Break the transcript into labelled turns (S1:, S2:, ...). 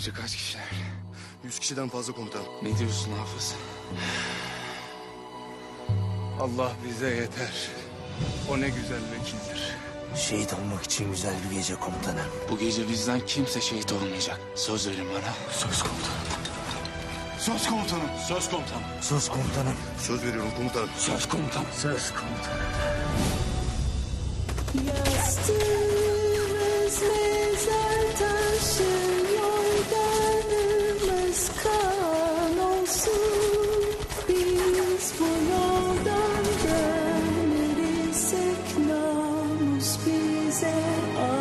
S1: Savcı kaç kişiler?
S2: Yüz kişiden fazla komutanım.
S1: Ne diyorsun Hafız? Allah bize yeter. O ne güzel vekildir.
S3: Şehit olmak için güzel bir gece komutanım.
S1: Bu gece bizden kimse şehit olmayacak. Söz verin bana. Söz komutanım. Söz komutanım. Söz komutanım.
S3: Sus komutanım.
S2: Söz veriyorum komutanım.
S1: Söz komutanım.
S3: Söz komutanım.
S4: You're still Biz bu yoldan namus bize ağır.